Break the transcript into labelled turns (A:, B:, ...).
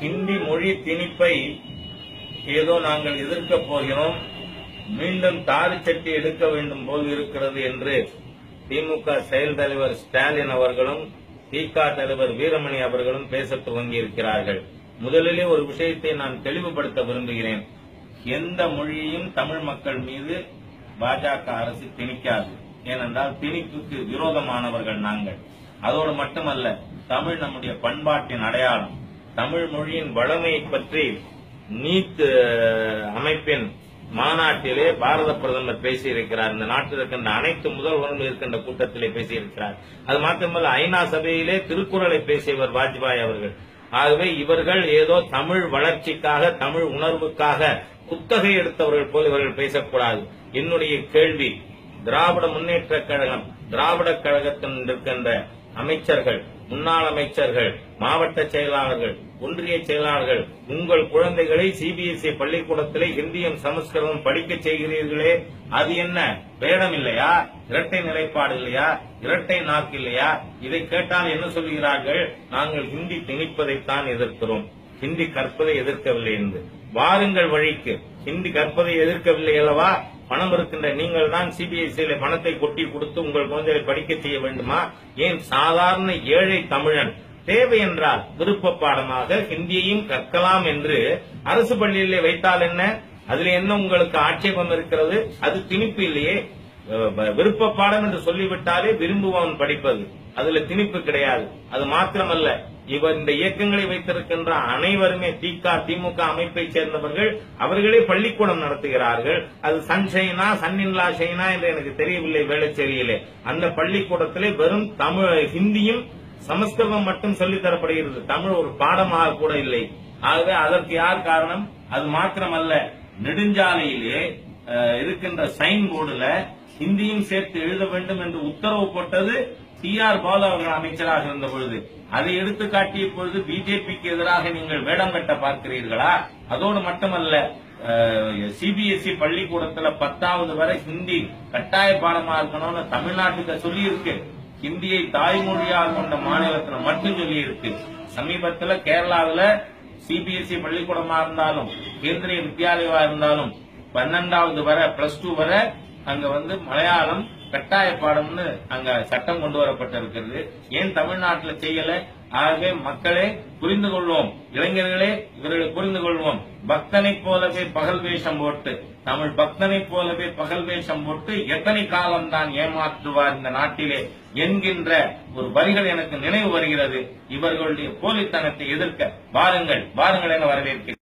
A: ஹிந்தி மொழி திணிப்பை ஏதோ நாங்கள் எதிர்க்கப் போகிறோம். மீண்டும் தாரி சட்டி எடுக்க வேண்டும் போல் இருக்கிறது என்று திமுக செயல் தலைவர் ஸ்டாலின் அவர்களும் திக தலைவர் வீரமணி அவர்களும் பேசத் துவங்கி இருக்கிறார்கள் முதலிலே ஒரு விஷயத்தை நான் தெளிவுபடுத்த விரும்புகிறேன். எந்த மொழியையும் தமிழ் மக்கள் மீது பாஜக அரசு திணிக்காது. ஏனென்றால் திணிப்புக்கு விரோதமானவர்கள் நாங்கள். அதோடு மட்டுமல்ல தமிழ் நம்முடைய பண்பாட்டின் அடையாளம். தமிழ் மொழியின் வளமையை பற்றி நீட் அமைப்பின் மாநாட்டிலே பாரத பிரதமர் பேசியிருக்கிறார். இந்த நாட்டில் இருக்கின்ற அனைத்து முதல்வர்களும் இருக்கின்ற கூட்டத்திலே பேசியிருக்கிறார். அது மாத்திரமல்ல ஐநா சபையிலே திருக்குறளை பேசியவர் வாஜ்பாய் அவர்கள். ஆகவே இவர்கள் ஏதோ தமிழ் வளர்ச்சிக்காக தமிழ் உணர்வுக்காக குத்தகை எடுத்தவர்கள் போல் இவர்கள் பேசக்கூடாது. என்னுடைய கேள்வி திராவிட முன்னேற்ற கழகம் திராவிட கழகத்தில் இருக்கின்ற அமைச்சர்கள் முன்னாள் அமைச்சர்கள் மாவட்ட செயலாளர்கள் ஒன்றிய செயலாளர்கள் உங்கள் குழந்தைகளை சிபிஎஸ்இ பள்ளிக்கூடத்திலே ஹிந்தியும் சமஸ்கிருதம் படிக்க செய்கிறீர்களே அது என்ன? வேடம் இல்லையா? இரட்டை நிலைப்பாடு இல்லையா? இரட்டை நாக்கு இல்லையா? இதை கேட்டால் என்ன சொல்கிறார்கள்? நாங்கள் ஹிந்தி திணிப்பதைத்தான் எதிர்க்கிறோம். ஹிந்தி கற்பதை எதிர்க்கவில்லை என்று. வாருங்கள் வழிக்கு. ஹிந்தி கற்பதை எதிர்க்கவில்லை அல்லவா? பணம் இருக்கின்ற நீங்கள் தான் சிபிஎஸ்இல பணத்தை கொட்டி கொடுத்து உங்கள் குழந்தைகளை படிக்க செய்ய வேண்டுமா? ஏன் சாதாரண ஏழை தமிழன் தேவை என்றால் விருப்ப பாடமாக ஹிந்தியையும் கற்கலாம் என்று அரசு பள்ளியிலே வைத்தால் என்ன? அதுல என்ன உங்களுக்கு ஆட்சேபம் இருக்கிறது? அது திணிப்பு இல்லையே. விருப்ப பாடம் என்று சொல்லிவிட்டாலே விரும்புவன் படிப்பது. அதுல திணிப்பு கிடையாது. அது மாத்திரமல்ல இவர் இந்த இயக்கங்களை வைத்திருக்கின்ற அனைவருமே திக திமுக அமைப்பை சேர்ந்தவர்கள். அவர்களே பள்ளிக்கூடம் நடத்துகிறார்கள். அது சன்ஷைனா சன்னின்லா சைனா என்று எனக்கு தெரியவில்லை வேளச்சேரியிலே. அந்த பள்ளிக்கூடத்திலே வெறும் தமிழ் ஹிந்தியும் சமஸ்கிருதம் மட்டும் சொல்லித்தரப்படுகிறது தமிழ் ஒரு பாடமாக கூட இல்லை. ஆகவே அதற்கு யார் காரணம்? அது மாத்திரமல்ல நெடுஞ்சாலையிலே இருக்கின்ற சைன் போர்டுல ஹிந்தியும் சேர்த்து எழுத வேண்டும் என்று உத்தரவு போட்டது டி ஆர் பாலு அவர்கள் அமைச்சராக இருந்த பொழுது அதை எடுத்து காட்டிய பொழுது பிஜேபிக்கு எதிராக நீங்கள் வேடம் கட்ட பார்க்கிறீர்களா? அதோடு மட்டுமல்ல சிபிஎஸ்இ பள்ளிக்கூடத்துல பத்தாவது வரை ஹிந்தி கட்டாய பாடமா இருக்கணும்னு தமிழ்நாட்டுக்கு சொல்லி இருக்கு ஹிந்தியை தாய்மொழியாக கொண்ட மாநிலத்துல மட்டும் சொல்லி இருக்கு சமீபத்துல கேரளாவுல சிபிஎஸ்இ பள்ளிக்கூடமா இருந்தாலும் கேந்திரிய வித்யாலயமா இருந்தாலும் பன்னெண்டாவது வரை பிளஸ் டூ வரை அங்க வந்து மலையாளம் கட்டாய பாடம்னு அங்க சட்டம் கொண்டு வரப்பட்டிருக்கிறது. ஏன் தமிழ்நாட்டில் செய்யல? ஆகவே மக்களே புரிந்து கொள்வோம். இளைஞர்களே இவர்களை புரிந்து கொள்வோம். பக்தனை போலவே பகல் வேஷம் போட்டு தமிழ் பக்தனை போலவே பகல் வேஷம் போட்டு எத்தனை காலம் தான் ஏமாற்றுவார் இந்த நாட்டிலே என்கின்ற ஒரு வரிகள் எனக்கு நினைவு வருகிறது. இவர்களுடைய போலித்தனத்தை எதிர்க்க வாருங்கள் வாருங்கள் என வரவேற்கிறேன்.